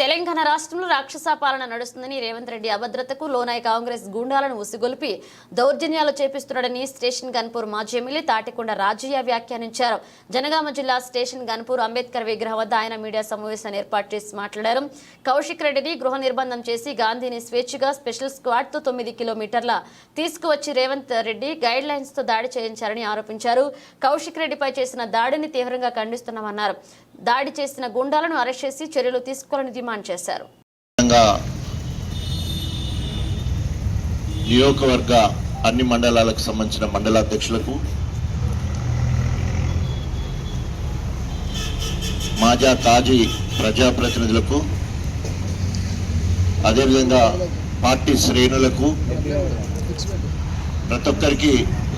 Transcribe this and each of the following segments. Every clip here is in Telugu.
తెలంగాణ రాష్ట్రంలో రాక్షస పాలన నడుస్తుందని రేవంత్ రెడ్డి అభద్రతకు లోనాయి కాంగ్రెస్ గూండాలను ఉసిగొలిపి దౌర్జన్యాలు చేపిస్తున్నాడని స్టేషన్ గన్పూర్ మాజీ ఎమ్మెల్యే తాటికొండ రాజయ్య వ్యాఖ్యానించారు. జనగామ జిల్లా స్టేషన్ గన్పూర్ అంబేద్కర్ విగ్రహం వద్ద ఆయన మీడియా సమావేశాన్ని ఏర్పాటు చేసి మాట్లాడారు. కౌశిక్ రెడ్డిని గృహ నిర్బంధం చేసి గాంధీని స్వేచ్ఛగా స్పెషల్ స్క్వాడ్తో తొమ్మిది కిలోమీటర్ల తీసుకువచ్చి రేవంత్ రెడ్డి గైడ్ లైన్స్తో దాడి చేయించారని ఆరోపించారు. కౌశిక్ రెడ్డిపై చేసిన దాడిని తీవ్రంగా ఖండిస్తున్నామన్నారు. దాడి చేసిన గుండాలను అరెస్ట్ చేసి చర్యలు తీసుకోవాలని డిమాండ్ చేశారు. నియోజకవర్గ అన్ని మండలాలకు సంబంధించిన మండలాధ్యక్షులకు మాజా తాజీ ప్రజాప్రతినిధులకు అదేవిధంగా పార్టీ శ్రేణులకు ప్రతి ఒక్కరికి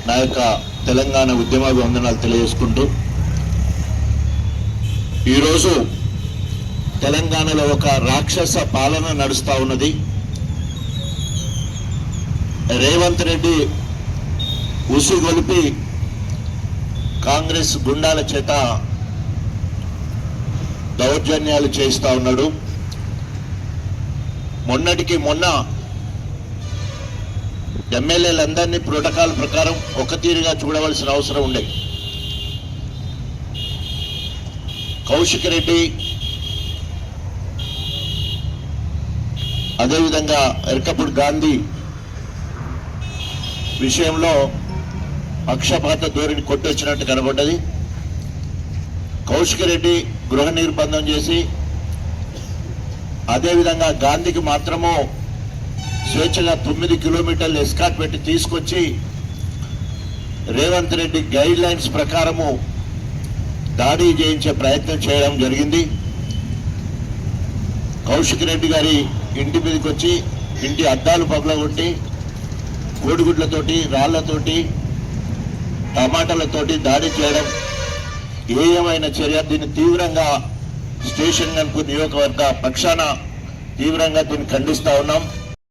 నా యొక్క తెలంగాణ ఉద్యమాభివందనాలు తెలియజేసుకుంటూ ఈరోజు తెలంగాణలో ఒక రాక్షస పాలన నడుస్తూ ఉన్నది. రేవంత్ రెడ్డి ఉసిగొలిపి కాంగ్రెస్ గుండాల చేత దౌర్జన్యాలు చేస్తూ ఉన్నాడు. మొన్నటికి మొన్న ఎమ్మెల్యేలందరినీ ప్రోటోకాల్ ప్రకారం ఒక తీరుగా చూడవలసిన అవసరం ఉండే కౌశిక్ రెడ్డి అదేవిధంగా ఎరకపూడి గాంధీ విషయంలో పక్షపాత ధోరణి కొట్టొచ్చినట్టు కనబడ్డది. కౌశిక రెడ్డి గృహ నిర్బంధం చేసి అదేవిధంగా గాంధీకి మాత్రము స్వేచ్ఛగా తొమ్మిది కిలోమీటర్లు ఎస్కాట్ పెట్టి తీసుకొచ్చి రేవంత్ రెడ్డి గైడ్ లైన్స్ ప్రకారము దాడి చేయించే ప్రయత్నం చేయడం జరిగింది. కౌశిక్ రెడ్డి గారి ఇంటి మీదకి వచ్చి ఇంటి అద్దాలు పగలగొట్టి కోడిగుడ్లతోటి రాళ్ళతోటి టమాటాలతోటి దాడి చేయడం ఏ ఏమైనా చర్య దీన్ని తీవ్రంగా స్టేషన్ కనుక నియోజకవర్గ పక్షాన తీవ్రంగా దీన్ని ఖండిస్తూ ఉన్నాం.